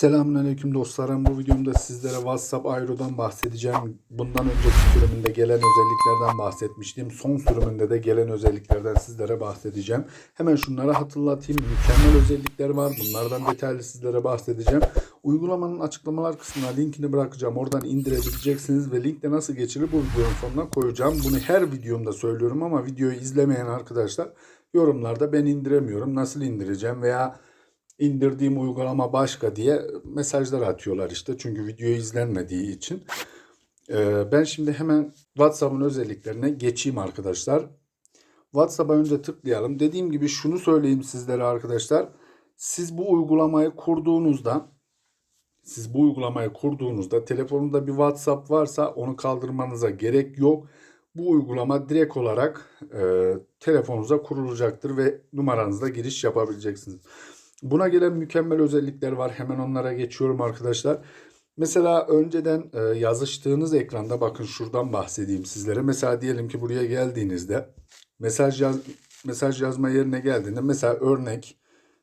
Selamünaleyküm dostlarım. Bu videomda sizlere WhatsApp Aero'dan bahsedeceğim. Bundan önceki sürümünde gelen özelliklerden bahsetmiştim. Son sürümünde de gelen özelliklerden sizlere bahsedeceğim. Hemen şunları hatırlatayım. Mükemmel özellikler var. Bunlardan detaylı sizlere bahsedeceğim. Uygulamanın açıklamalar kısmına linkini bırakacağım. Oradan indirebileceksiniz ve linkte nasıl geçilir bu videonun sonuna koyacağım. Bunu her videomda söylüyorum ama videoyu izlemeyen arkadaşlar yorumlarda ben indiremiyorum. Nasıl indireceğim veya indirdiğim uygulama başka diye mesajlar atıyorlar işte. Çünkü video izlenmediği için. Ee, ben şimdi hemen WhatsApp'ın özelliklerine geçeyim arkadaşlar. WhatsApp'a önce tıklayalım. Dediğim gibi şunu söyleyeyim sizlere arkadaşlar. Siz bu uygulamayı kurduğunuzda siz bu uygulamayı kurduğunuzda telefonunuzda bir WhatsApp varsa onu kaldırmanıza gerek yok. Bu uygulama direkt olarak e, telefonunuza kurulacaktır ve numaranızla giriş yapabileceksiniz. Buna gelen mükemmel özellikler var. Hemen onlara geçiyorum arkadaşlar. Mesela önceden e, yazıştığınız ekranda bakın şuradan bahsedeyim sizlere. Mesela diyelim ki buraya geldiğinizde mesaj yaz, mesaj yazma yerine geldiğinde mesela örnek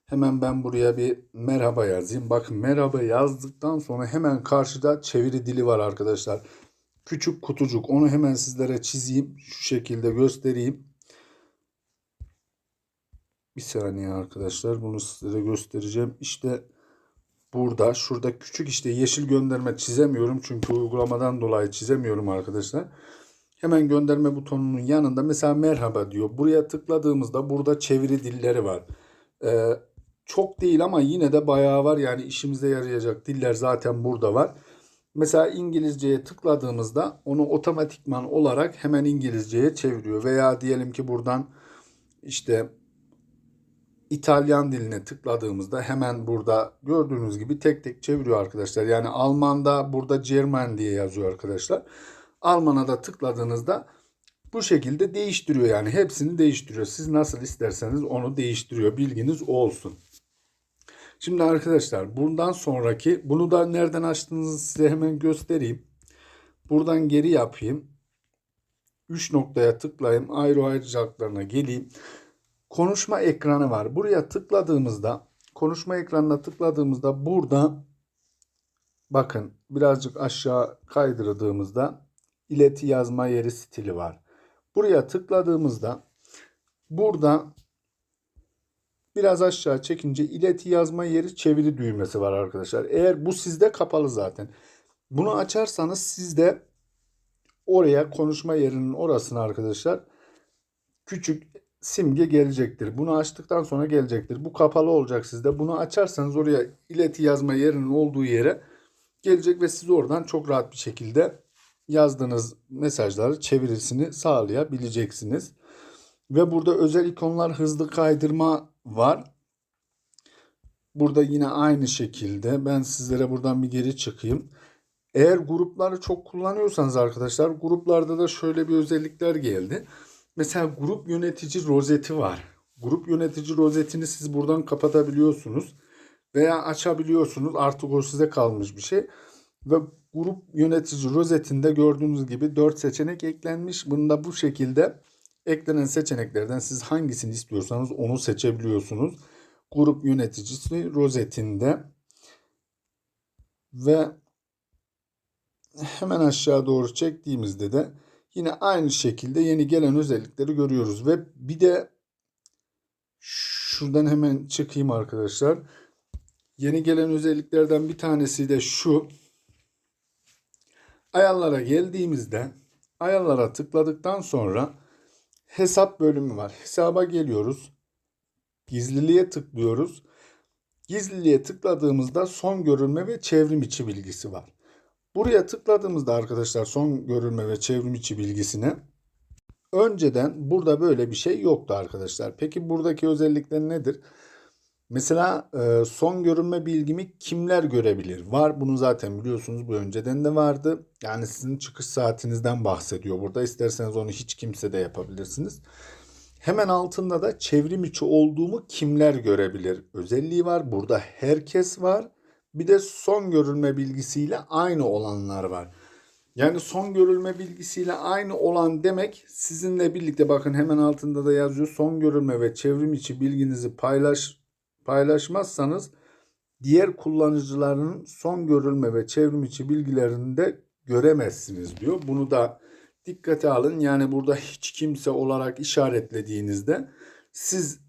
hemen ben buraya bir merhaba yazayım. Bakın merhaba yazdıktan sonra hemen karşıda çeviri dili var arkadaşlar. Küçük kutucuk onu hemen sizlere çizeyim. Şu şekilde göstereyim. Bir saniye arkadaşlar bunu sizlere göstereceğim. İşte burada şurada küçük işte yeşil gönderme çizemiyorum. Çünkü uygulamadan dolayı çizemiyorum arkadaşlar. Hemen gönderme butonunun yanında mesela merhaba diyor. Buraya tıkladığımızda burada çeviri dilleri var. Ee, çok değil ama yine de bayağı var. Yani işimize yarayacak diller zaten burada var. Mesela İngilizceye tıkladığımızda onu otomatikman olarak hemen İngilizceye çeviriyor. Veya diyelim ki buradan işte İtalyan diline tıkladığımızda hemen burada gördüğünüz gibi tek tek çeviriyor arkadaşlar. Yani Alman'da burada German diye yazıyor arkadaşlar. Alman'a da tıkladığınızda bu şekilde değiştiriyor yani hepsini değiştiriyor. Siz nasıl isterseniz onu değiştiriyor. Bilginiz olsun. Şimdi arkadaşlar bundan sonraki bunu da nereden açtığınızı size hemen göstereyim. Buradan geri yapayım. 3 noktaya tıklayayım. Ayrı ayrıcalıklarına geleyim konuşma ekranı var. Buraya tıkladığımızda konuşma ekranına tıkladığımızda burada bakın birazcık aşağı kaydırdığımızda ileti yazma yeri stili var. Buraya tıkladığımızda burada biraz aşağı çekince ileti yazma yeri çeviri düğmesi var arkadaşlar. Eğer bu sizde kapalı zaten. Bunu açarsanız sizde oraya konuşma yerinin orasına arkadaşlar küçük simge gelecektir. Bunu açtıktan sonra gelecektir. Bu kapalı olacak sizde. Bunu açarsanız oraya ileti yazma yerinin olduğu yere gelecek ve siz oradan çok rahat bir şekilde yazdığınız mesajları çevirisini sağlayabileceksiniz. Ve burada özel ikonlar hızlı kaydırma var. Burada yine aynı şekilde ben sizlere buradan bir geri çıkayım. Eğer grupları çok kullanıyorsanız arkadaşlar gruplarda da şöyle bir özellikler geldi. Mesela grup yönetici rozeti var. Grup yönetici rozetini siz buradan kapatabiliyorsunuz veya açabiliyorsunuz. Artık o size kalmış bir şey. Ve grup yönetici rozetinde gördüğünüz gibi 4 seçenek eklenmiş. Bunu da bu şekilde eklenen seçeneklerden siz hangisini istiyorsanız onu seçebiliyorsunuz. Grup yöneticisi rozetinde ve hemen aşağı doğru çektiğimizde de Yine aynı şekilde yeni gelen özellikleri görüyoruz ve bir de şuradan hemen çıkayım arkadaşlar. Yeni gelen özelliklerden bir tanesi de şu. Ayarlara geldiğimizde ayarlara tıkladıktan sonra hesap bölümü var. Hesaba geliyoruz. Gizliliğe tıklıyoruz. Gizliliğe tıkladığımızda son görülme ve çevrim içi bilgisi var. Buraya tıkladığımızda arkadaşlar son görülme ve çevrim içi bilgisine önceden burada böyle bir şey yoktu arkadaşlar. Peki buradaki özellikler nedir? Mesela e, son görünme bilgimi kimler görebilir? Var bunu zaten biliyorsunuz bu önceden de vardı. Yani sizin çıkış saatinizden bahsediyor burada. İsterseniz onu hiç kimse de yapabilirsiniz. Hemen altında da çevrim içi olduğumu kimler görebilir özelliği var. Burada herkes var. Bir de son görülme bilgisiyle aynı olanlar var. Yani son görülme bilgisiyle aynı olan demek sizinle birlikte bakın hemen altında da yazıyor. Son görülme ve çevrim içi bilginizi paylaş paylaşmazsanız diğer kullanıcıların son görülme ve çevrim içi bilgilerini de göremezsiniz diyor. Bunu da dikkate alın. Yani burada hiç kimse olarak işaretlediğinizde siz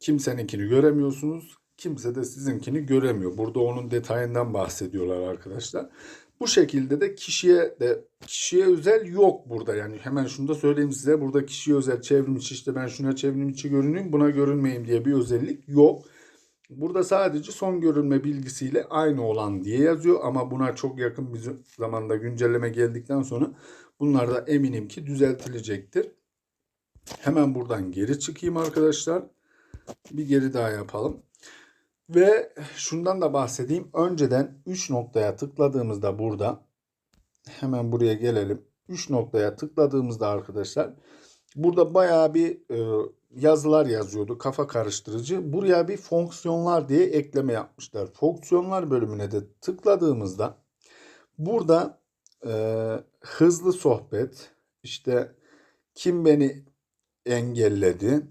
kimseninkini göremiyorsunuz. Kimse de sizinkini göremiyor. Burada onun detayından bahsediyorlar arkadaşlar. Bu şekilde de kişiye de kişiye özel yok burada yani hemen şunu da söyleyeyim size burada kişiye özel çevrim içi işte ben şuna çevrim içi görüneyim buna görünmeyeyim diye bir özellik yok. Burada sadece son görünme bilgisiyle aynı olan diye yazıyor ama buna çok yakın bir zamanda güncelleme geldikten sonra bunlar da eminim ki düzeltilecektir. Hemen buradan geri çıkayım arkadaşlar. Bir geri daha yapalım. Ve şundan da bahsedeyim. Önceden 3 noktaya tıkladığımızda burada hemen buraya gelelim. 3 noktaya tıkladığımızda arkadaşlar burada bayağı bir e, yazılar yazıyordu. Kafa karıştırıcı. Buraya bir fonksiyonlar diye ekleme yapmışlar. Fonksiyonlar bölümüne de tıkladığımızda burada e, hızlı sohbet işte kim beni engelledi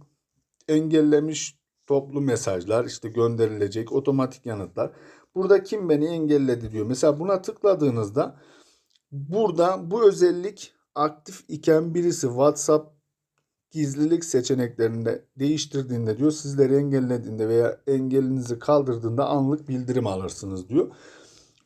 engellemiş toplu mesajlar işte gönderilecek otomatik yanıtlar. Burada kim beni engelledi diyor. Mesela buna tıkladığınızda burada bu özellik aktif iken birisi WhatsApp gizlilik seçeneklerinde değiştirdiğinde diyor sizleri engellediğinde veya engelinizi kaldırdığında anlık bildirim alırsınız diyor.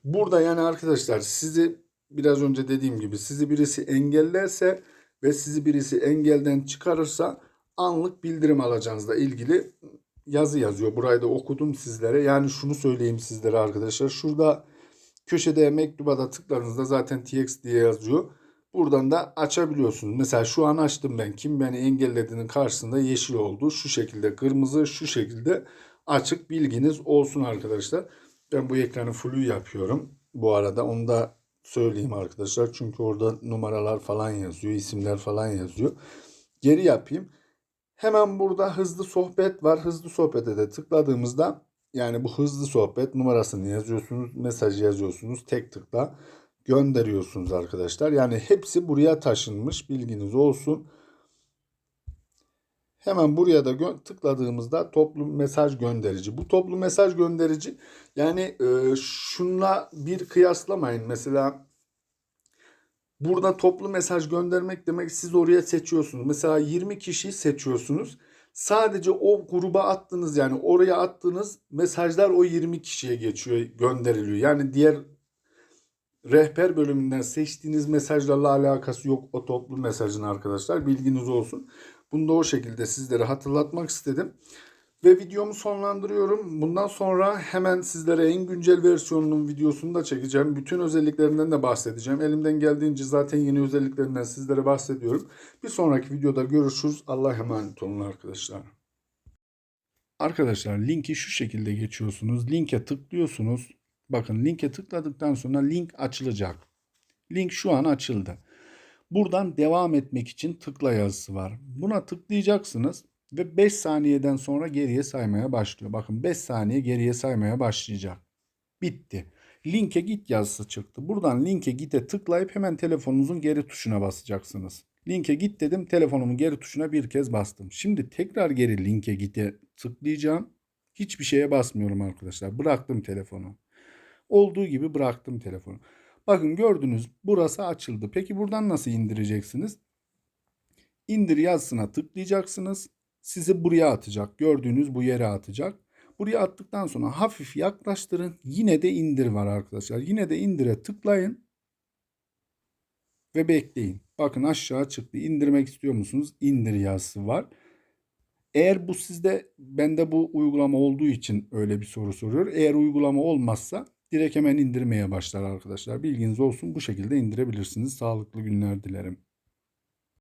Burada yani arkadaşlar sizi biraz önce dediğim gibi sizi birisi engellerse ve sizi birisi engelden çıkarırsa anlık bildirim alacağınızla ilgili yazı yazıyor. Burayı da okudum sizlere. Yani şunu söyleyeyim sizlere arkadaşlar. Şurada köşede mektuba da tıkladığınızda zaten TX diye yazıyor. Buradan da açabiliyorsunuz. Mesela şu an açtım ben. Kim beni engellediğinin karşısında yeşil oldu. Şu şekilde kırmızı, şu şekilde açık bilginiz olsun arkadaşlar. Ben bu ekranı full yapıyorum. Bu arada onu da söyleyeyim arkadaşlar. Çünkü orada numaralar falan yazıyor, isimler falan yazıyor. Geri yapayım. Hemen burada hızlı sohbet var. Hızlı sohbete de tıkladığımızda yani bu hızlı sohbet numarasını yazıyorsunuz, mesajı yazıyorsunuz. Tek tıkla gönderiyorsunuz arkadaşlar. Yani hepsi buraya taşınmış bilginiz olsun. Hemen buraya da tıkladığımızda toplu mesaj gönderici. Bu toplu mesaj gönderici yani e, şunla bir kıyaslamayın. Mesela burada toplu mesaj göndermek demek siz oraya seçiyorsunuz. Mesela 20 kişiyi seçiyorsunuz. Sadece o gruba attığınız yani oraya attığınız mesajlar o 20 kişiye geçiyor, gönderiliyor. Yani diğer rehber bölümünden seçtiğiniz mesajlarla alakası yok o toplu mesajın arkadaşlar. Bilginiz olsun. Bunu da o şekilde sizlere hatırlatmak istedim. Ve videomu sonlandırıyorum. Bundan sonra hemen sizlere en güncel versiyonunun videosunu da çekeceğim. Bütün özelliklerinden de bahsedeceğim. Elimden geldiğince zaten yeni özelliklerinden sizlere bahsediyorum. Bir sonraki videoda görüşürüz. Allah'a emanet olun arkadaşlar. Arkadaşlar linki şu şekilde geçiyorsunuz. Linke tıklıyorsunuz. Bakın linke tıkladıktan sonra link açılacak. Link şu an açıldı. Buradan devam etmek için tıkla yazısı var. Buna tıklayacaksınız ve 5 saniyeden sonra geriye saymaya başlıyor. Bakın 5 saniye geriye saymaya başlayacak. Bitti. Linke git yazısı çıktı. Buradan linke git'e tıklayıp hemen telefonunuzun geri tuşuna basacaksınız. Linke git dedim telefonumun geri tuşuna bir kez bastım. Şimdi tekrar geri linke git'e tıklayacağım. Hiçbir şeye basmıyorum arkadaşlar. Bıraktım telefonu. Olduğu gibi bıraktım telefonu. Bakın gördünüz burası açıldı. Peki buradan nasıl indireceksiniz? İndir yazısına tıklayacaksınız. Sizi buraya atacak. Gördüğünüz bu yere atacak. Buraya attıktan sonra hafif yaklaştırın. Yine de indir var arkadaşlar. Yine de indire tıklayın. Ve bekleyin. Bakın aşağı çıktı. İndirmek istiyor musunuz? İndir yazısı var. Eğer bu sizde bende bu uygulama olduğu için öyle bir soru soruyor. Eğer uygulama olmazsa direkt hemen indirmeye başlar arkadaşlar. Bilginiz olsun bu şekilde indirebilirsiniz. Sağlıklı günler dilerim.